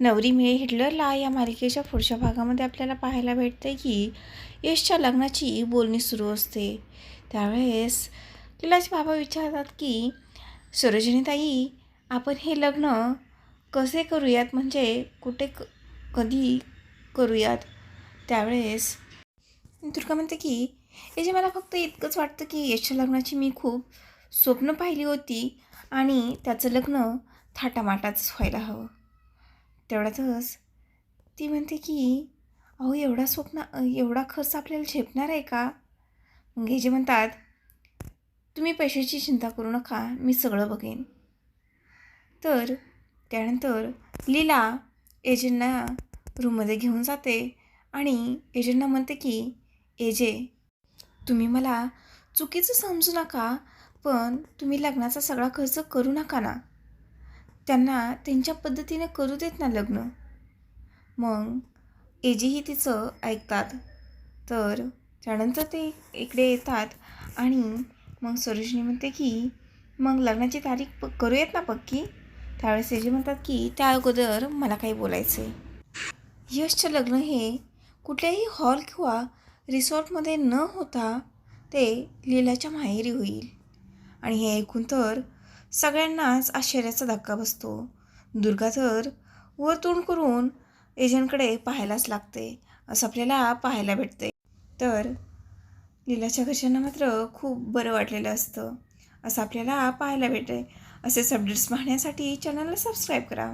नवरी मिळे हिटलरला या मालिकेच्या पुढच्या भागामध्ये आपल्याला पाहायला भेटते की यशच्या लग्नाची बोलणी सुरू असते. त्यावेळेस लीलाचे बाबा विचारतात की सरोजिनीताई आपण हे लग्न कसे करूयात? म्हणजे कुठे क कधी करूयात? त्यावेळेस दुर्गा म्हणते की याचे मला फक्त इतकंच वाटतं की यशच्या लग्नाची मी खूप स्वप्न पाहिली होती आणि त्याचं लग्न थाटामाटाच व्हायला हवं. तेवढ्यातच ती म्हणते की अहो एवढा स्वप्न एवढा खर्च आपल्याला झेपणार आहे का? मग हे जे म्हणतात तुम्ही पैशाची चिंता करू नका मी सगळं बघेन. तर त्यानंतर लीला एजंटना रूममध्ये घेऊन जाते आणि एजंटना म्हणते की एजे तुम्ही मला चुकीचं समजू नका पण तुम्ही लग्नाचा सगळा खर्च करू नका ना. त्यांना त्यांच्या पद्धतीने करू देत ना लग्न? मग एजीही तिचं ऐकतात. तर त्यानंतर ते इकडे येतात आणि मग सरोजनी म्हणते की मग लग्नाची तारीख प करूयात ना पक्की? त्यावेळेस एजी म्हणतात की त्या अगोदर मला काही बोलायचं आहे यशचं लग्न हे कुठल्याही हॉल किंवा रिसॉर्टमध्ये न होता ते लीलाच्या माहेरी होईल. आणि हे ऐकून तर सगळ्यांनाच आश्चर्याचा धक्का बसतो. दुर्गा तर वर तोंड करून एजंटकडे पाहायलाच लागते. असं आपल्याला पाहायला भेटते तर लीलाच्या घरच्यांना मात्र खूप बरं वाटलेलं असतं. असं आपल्याला पाहायला भेटते असे अपडेट्स पाहण्यासाठी चॅनलला सबस्क्राईब करा.